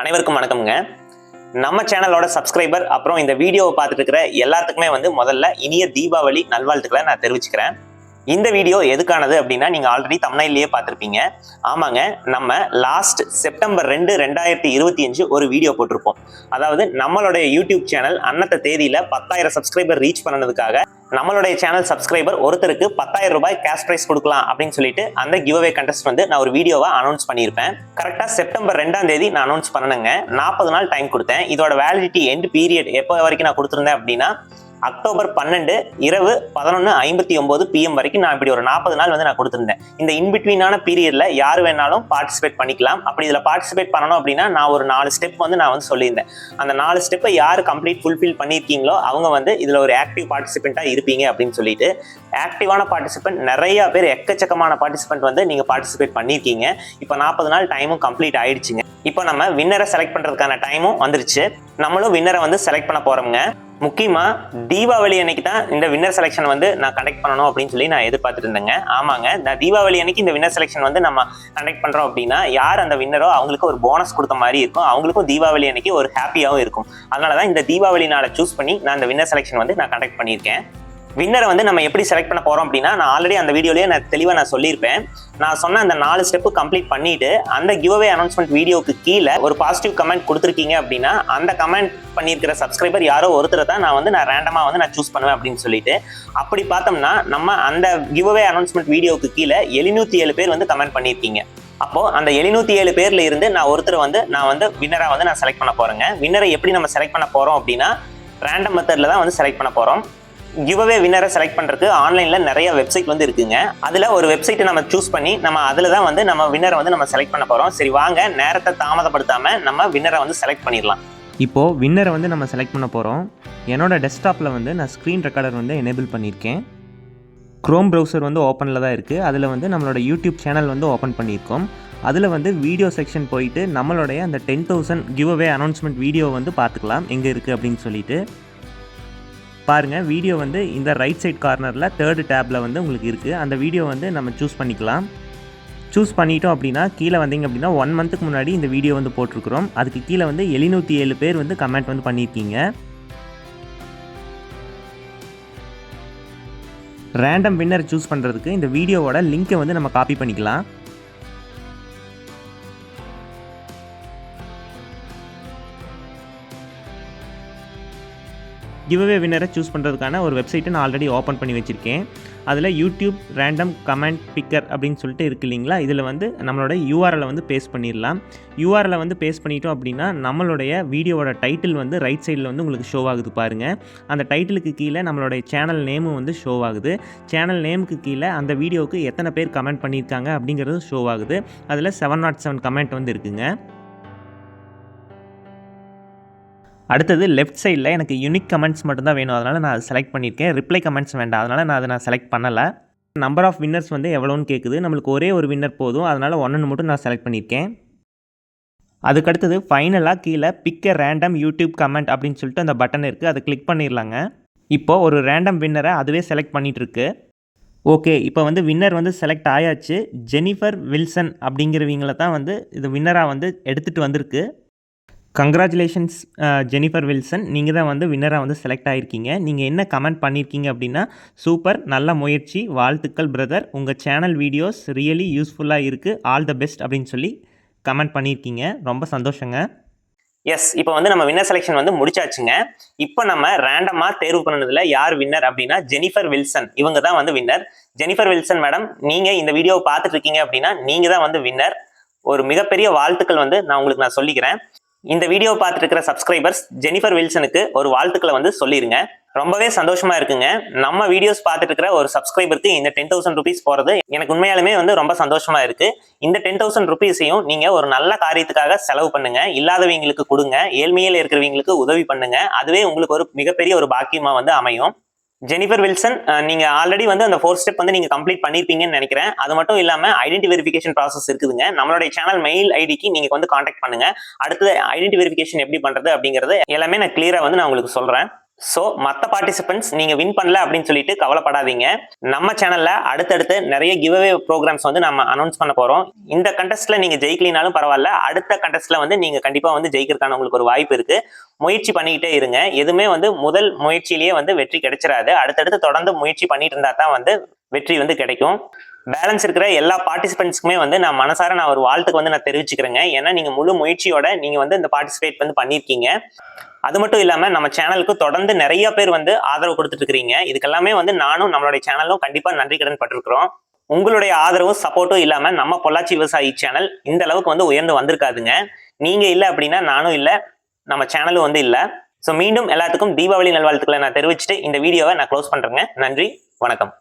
அனைவருக்கும் வணக்கம்ங்க. நம்ம சேனலோட சப்ஸ்கிரைபர் அப்புறம் இந்த வீடியோவை பார்த்துட்டு இருக்கிற எல்லாத்துக்குமே வந்து முதல்ல இனிய தீபாவளி நல்வாழ்த்துக்களை நான் தெரிவிச்சுக்கிறேன். இந்த வீடியோ எதுக்கானது அப்படின்னா நீங்க ஆல்ரெடி தமிழ்லேயே பார்த்துருப்பீங்க. ஆமாங்க நம்ம லாஸ்ட் செப்டம்பர் ரெண்டு ரெண்டாயிரத்தி இருபத்தி அஞ்சு ஒரு வீடியோ போட்டிருப்போம். அதாவது நம்மளுடைய யூடியூப் சேனல் அன்னத்த தேதியில பத்தாயிரம் சப்ஸ்கிரைபர் ரீச் பண்ணதுக்காக நம்மளுடைய சேனல் சப்ஸ்கிரைபர் ஒருத்தருக்கு பத்தாயிரம் ரூபாய் கேஷ் ப்ரைஸ் கொடுக்கலாம் அப்படின்னு சொல்லிட்டு அந்த கிவ் அவே கண்டெஸ்ட் வந்து நான் ஒரு வீடியோவை அனௌன்ஸ் பண்ணியிருப்பேன். கரெக்டாக செப்டம்பர் ரெண்டாம் தேதி நான் அனௌன்ஸ் பண்ணணுங்க நாற்பது நாள் டைம் கொடுத்தேன். இதோட வேலிடிட்டி எண்ட் பீரியட் எப்போ வரைக்கும் நான் கொடுத்துருந்தேன் அப்படின்னா அக்டோபர் பன்னெண்டு இரவு பதினொன்று ஐம்பத்தி ஒம்பது பிஎம் வரைக்கும் நான் இப்படி ஒரு நாற்பது நாள் வந்து நான் கொடுத்துருந்தேன். இந்த இன்பிட்வீனான பீரியடில் யார் வேணாலும் பார்ட்டிசிபேட் பண்ணிக்கலாம். அப்படி இதில் பார்ட்டிசிபேட் பண்ணணும் அப்படின்னா நான் ஒரு நாலு ஸ்டெப் வந்து நான் வந்து சொல்லியிருந்தேன். அந்த நாலு ஸ்டெப்பை யார் கம்ப்ளீட் ஃபுல்ஃபில் பண்ணியிருக்கீங்களோ அவங்க வந்து இதில் ஒரு ஆக்டிவ் பார்ட்டிசிபெண்ட்டாக இருப்பீங்க அப்படின்னு சொல்லிட்டு ஆக்டிவான பார்ட்டிசிபெண்ட் நிறைய பேர் எக்கச்சக்கமான பார்ட்டிசிபெண்ட் வந்து நீங்கள் பார்ட்டிசிபேட் பண்ணியிருக்கீங்க. இப்போ நாற்பது நாள் டைமும் கம்ப்ளீட் ஆயிடுச்சுங்க. இப்போ நம்ம வின்னரை செலக்ட் பண்ணுறதுக்கான டைமும் வந்துருச்சு. நம்மளும் வின்னரை வந்து செலக்ட் பண்ண போகிறோம்ங்க முக்கியமாக தீபாவளி அன்னைக்கு தான் இந்த வின்னர் செலெக்ஷன் வந்து நான் கண்டக்ட் பண்ணணும் அப்படின்னு சொல்லி நான் எதிர்பார்த்துட்டு இருந்தேங்க. ஆமாங்க இந்த தீபாவளி அன்னைக்கு இந்த வின்னர் செலெக்ஷன் வந்து நம்ம கண்டக்ட் பண்ணுறோம் அப்படின்னா யார் அந்த வின்னரோ அவங்களுக்கு ஒரு போனஸ் கொடுத்த மாதிரி இருக்கும். அவங்களுக்கும் தீபாவளி அன்னைக்கு ஒரு ஹாப்பியாகவும் இருக்கும். அதனால தான் இந்த தீபாவளி நாளை சூஸ் பண்ணி நான் இந்த வின்னர் செலெக்ஷன் வந்து நான் கண்டக்ட் பண்ணியிருக்கேன். வின்னரை வந்து நம்ம எப்படி செலக்ட் பண்ண போறோம் அப்படின்னா நான் ஆல்ரெடி அந்த வீடியோலேயே நான் தெளிவாக நான் சொல்லியிருப்பேன். நான் சொன்ன அந்த நாலு ஸ்டெப்பு கம்ப்ளீட் பண்ணிட்டு அந்த கிவ்அவே அனௌன்ஸ்மெண்ட் வீடியோக்கு கீழே ஒரு பாசிட்டிவ் கமெண்ட் கொடுத்துருக்கீங்க அப்படின்னா அந்த கமெண்ட் பண்ணியிருக்கிற சப்ஸ்கிரைபர் யாரோ ஒருத்தரை தான் நான் வந்து நான் ரேண்டமாக வந்து நான் சூஸ் பண்ணுவேன் அப்படின்னு சொல்லிட்டு அப்படி பார்த்தோம்னா நம்ம அந்த கிவ்அவே அனௌன்ஸ்மெண்ட் வீடியோக்கு கீழே எழுநூத்தி ஏழு பேர் வந்து கமெண்ட் பண்ணியிருக்கீங்க. அப்போ அந்த எழுநூத்தி ஏழு பேர்ல இருந்து நான் ஒருத்தர் வந்து நான் வந்து வின்னரா வந்து நான் செலக்ட் பண்ண போறேங்க. வின்னரை எப்படி நம்ம செலக்ட் பண்ண போறோம் அப்படின்னா ரேண்டம் மெத்தட்ல தான் வந்து செலக்ட் பண்ண போறோம். கிவ்அவே வின்னரை செலக்ட் பண்ணுறதுக்கு ஆன்லைனில் நிறைய வெப்சைட் வந்து இருக்குங்க. அதில் ஒரு வெப்சைட்டை நம்ம சூஸ் பண்ணி நம்ம அதில் தான் வந்து நம்ம வின்னரை வந்து நம்ம செலக்ட் பண்ண போகிறோம் சரி வாங்க நேரத்தை தாமதப்படுத்தாமல் நம்ம வின்னரை வந்து செலக்ட் பண்ணிடலாம். இப்போது வின்னரை வந்து நம்ம செலக்ட் பண்ண போகிறோம் என்னோட டெஸ்க்டாப்பில் வந்து நான் ஸ்க்ரீன் ரெக்கார்டர் வந்து எனேபிள் பண்ணியிருக்கேன். க்ரோம் ப்ரௌசர் வந்து ஓப்பனில் தான் இருக்குது அதில் வந்து நம்மளோட யூடியூப் சேனல் வந்து ஓப்பன் பண்ணியிருக்கோம். அதில் வந்து வீடியோ செக்ஷன் போயிட்டு நம்மளுடைய அந்த ten thousand give away announcement video வந்து பார்த்துக்கலாம். எங்கே இருக்குது அப்படின்னு சொல்லிட்டு. பாருங்கள் வீடியோ வந்து இந்த ரைட் சைட் கார்னரில் தேர்டு டேப்பில் வந்து உங்களுக்கு இருக்குது அந்த வீடியோ வந்து நம்ம சூஸ் பண்ணிக்கலாம். சூஸ் பண்ணிட்டோம் அப்படின்னா கீழே வந்தீங்க அப்படின்னா ஒன் மந்த்துக்கு முன்னாடி இந்த வீடியோ வந்து போட்டிருக்கிறோம். அதுக்கு கீழே வந்து எழுநூற்றி ஏழு பேர் வந்து கமெண்ட் வந்து பண்ணியிருக்கீங்க. ரேண்டம் வின்னர் சூஸ் பண்ணுறதுக்கு இந்த வீடியோவோட லிங்க்கை வந்து நம்ம காப்பி பண்ணிக்கலாம். கிவ்அவே வின்னரை சூஸ் பண்ணுறதுக்கான ஒரு வெப்சைட்டை நான் ஆல்ரெடி ஓப்பன் பண்ணி வச்சுருக்கேன். அதில் யூடியூப் ரேண்டம் கமெண்ட் பிக்கர் அப்படின்னு சொல்லிட்டு இருக்கு இல்லைங்களா? இதில் வந்து நம்மளோட யூஆர்எலை வந்து பேஸ்ட் பண்ணிடலாம். யூஆர்எலை வந்து பேஸ்ட் பண்ணிட்டோம் அப்படின்னா நம்மளுடைய வீடியோவோட டைட்டில் வந்து ரைட் சைடில் வந்து உங்களுக்கு ஷோ ஆகுது பாருங்கள் அந்த டைட்டிலுக்கு கீழே நம்மளுடைய சேனல் நேமும் வந்து ஷோ ஆகுது. சேனல் நேமுக்கு கீழே அந்த வீடியோவுக்கு எத்தனை பேர் கமெண்ட் பண்ணியிருக்காங்க அப்படிங்கிறது ஷோ ஆகுது. அதில் செவன் நாட் செவன் கமெண்ட் வந்து இருக்குங்க. அடுத்தது லெஃப்ட் சைடில் எனக்கு யூனிக் கமெண்ட்ஸ் மட்டும்தான் வேணும். அதனால் நான் அதை செலக்ட் பண்ணியிருக்கேன். ரிப்ளை கமெண்ட்ஸ் வேண்டாம். அதனால் நான் அதை நான் செலக்ட் பண்ணலை. நம்பர் ஆஃப் வின்னர்ஸ் வந்து எவ்வளோன்னு கேட்குது நம்மளுக்கு ஒரே ஒரு வின்னர் போதும். அதனால் ஒன்று மட்டும் நான் செலக்ட் பண்ணியிருக்கேன். அதுக்கடுத்தது ஃபைனலாக கீழே பிக்க ரேண்டம் யூடியூப் கமெண்ட் அப்படின்னு சொல்லிட்டு அந்த பட்டன் இருக்குது அதை கிளிக் பண்ணிடலாங்க இப்போது ஒரு ரேண்டம் வின்னரை அதுவே செலக்ட் பண்ணிகிட்ருக்கு ஓகே இப்போ வந்து வின்னர் வந்து செலக்ட் ஆயாச்சு. ஜெனிஃபர் வில்சன் அப்படிங்கிறவங்கள தான் வந்து இது வின்னராக வந்து எடுத்துகிட்டு வந்திருக்கு. கங்க்ராச்சுலேஷன்ஸ் ஜெனிஃபர் வில்சன் நீங்கள் தான் வந்து வின்னராக வந்து செலக்ட் ஆகிருக்கீங்க நீங்கள் என்ன கமெண்ட் பண்ணியிருக்கீங்க அப்படின்னா சூப்பர் நல்ல முயற்சி வாழ்த்துக்கள் பிரதர் உங்கள் சேனல் வீடியோஸ் ரியலி யூஸ்ஃபுல்லாக இருக்குது ஆல் த பெஸ்ட் அப்படின்னு சொல்லி கமெண்ட் பண்ணியிருக்கீங்க ரொம்ப சந்தோஷங்க. எஸ் இப்போ வந்து நம்ம வின்னர் செலெக்ஷன் வந்து முடிச்சாச்சுங்க. இப்போ நம்ம ரேண்டமாக தேர்வு பண்ணதில் யார் வின்னர் அப்படின்னா ஜெனிஃபர் வில்சன் இவங்க தான் வந்து வின்னர் ஜெனிஃபர் வில்சன் மேடம் நீங்கள் இந்த வீடியோவை பார்த்துட்டு இருக்கீங்க அப்படின்னா நீங்கள் தான் வந்து வின்னர் ஒரு மிகப்பெரிய வாழ்த்துக்கள் வந்து நான் உங்களுக்கு நான் சொல்லிக்கிறேன். இந்த வீடியோ பார்த்துருக்கிற சப்ஸ்கிரைபர்ஸ் ஜெனிஃபர் வில்சனுக்கு ஒரு வாழ்த்துக்களை வந்து சொல்லிடுங்க ரொம்பவே சந்தோஷமா இருக்குங்க. நம்ம வீடியோஸ் பார்த்துட்டு இருக்கிற ஒரு சப்ஸ்கிரைபருக்கு இந்த டென் தௌசண்ட் ருபீஸ் போறது எனக்கு உண்மையாலுமே வந்து ரொம்ப சந்தோஷமா இருக்கு. இந்த டென் தௌசண்ட் ருபீஸையும் நீங்க ஒரு நல்ல காரியத்துக்காக செலவு பண்ணுங்க. இல்லாதவங்களுக்கு கொடுங்க. ஏழ்மையில் இருக்கிறவங்களுக்கு உதவி பண்ணுங்க. அதுவே உங்களுக்கு ஒரு மிகப்பெரிய ஒரு பாக்கியமா வந்து அமையும். ஜெனிஃபர் வில்சன் நீங்க ஆல்ரெடி வந்து அந்த ஃபோர் ஸ்டெப் வந்து நீங்க கம்ப்ளீட் பண்ணிருப்பீங்கன்னு நினைக்கிறேன். அது மட்டும் இல்லாம ஐடென்டி வெரிஃபிகேஷன் ப்ராசஸ் இருக்குதுங்க. நம்மளுடைய சேனல் மெயில் ஐடிக்கு நீங்க வந்து காண்டாக்ட் பண்ணுங்க. அடுத்து ஐடென்டி வெரிஃபிகேஷன் எப்படி பண்றது அப்படிங்கறது எல்லாமே நான் கிளியரா வந்து நான் உங்களுக்கு சொல்றேன். ஸோ மற்ற பார்ட்டிசிபெண்ட்ஸ் நீங்கள் வின் பண்ணல அப்படின்னு சொல்லிட்டு கவலைப்படாதீங்க. நம்ம சேனலில் அடுத்தடுத்து நிறைய கிவ்அவே ப்ரோக்ராம்ஸ் வந்து நம்ம அனௌன்ஸ் பண்ண போகிறோம் இந்த கண்டெஸ்ட்டில் நீங்கள் ஜெயிக்கலினாலும் பரவாயில்ல. அடுத்த கண்டெஸ்ட்டில் வந்து நீங்கள் கண்டிப்பாக வந்து ஜெயிக்கிறதுக்கான உங்களுக்கு ஒரு வாய்ப்பு இருக்குது முயற்சி பண்ணிக்கிட்டே இருங்க. எதுவுமே வந்து முதல் முயற்சியிலேயே வந்து வெற்றி கிடைச்சிடாது அடுத்தடுத்து தொடர்ந்து முயற்சி பண்ணிட்டு இருந்தா தான் வந்து வெற்றி வந்து கிடைக்கும். பேலன்ஸ் இருக்கிற எல்லா பார்ட்டிசிபென்ட்ஸ்க்குமே வந்து நான் மனசார நான் ஒரு வாழ்த்துக்கு வந்து நான் தெரிவிச்சுக்கிறேங்க. ஏன்னா நீங்கள் முழு முயற்சியோட நீங்கள் வந்து இந்த பார்ட்டிசிபேட் வந்து பண்ணியிருக்கீங்க. அது மட்டும் இல்லாம நம்ம சேனலுக்கு தொடர்ந்து நிறைய பேர் வந்து ஆதரவு கொடுத்துட்டு இருக்கிறீங்க. இதுக்கெல்லாமே வந்து நானும் நம்மளுடைய சேனலும் கண்டிப்பா நன்றி கடன் பட்டிருக்கிறோம். உங்களுடைய ஆதரவும் சப்போர்ட்டும் இல்லாமல் நம்ம பொள்ளாச்சி விவசாயி சேனல் இந்த அளவுக்கு வந்து உயர்ந்து வந்திருக்காதுங்க. நீங்க இல்லை அப்படின்னா நானும் இல்லை நம்ம சேனலும் வந்து இல்லை. ஸோ மீண்டும் எல்லாத்துக்கும் தீபாவளி நல்வாழ்த்துக்களை நான் தெரிவிச்சுட்டு இந்த வீடியோவை நான் க்ளோஸ் பண்றேங்க. நன்றி வணக்கம்.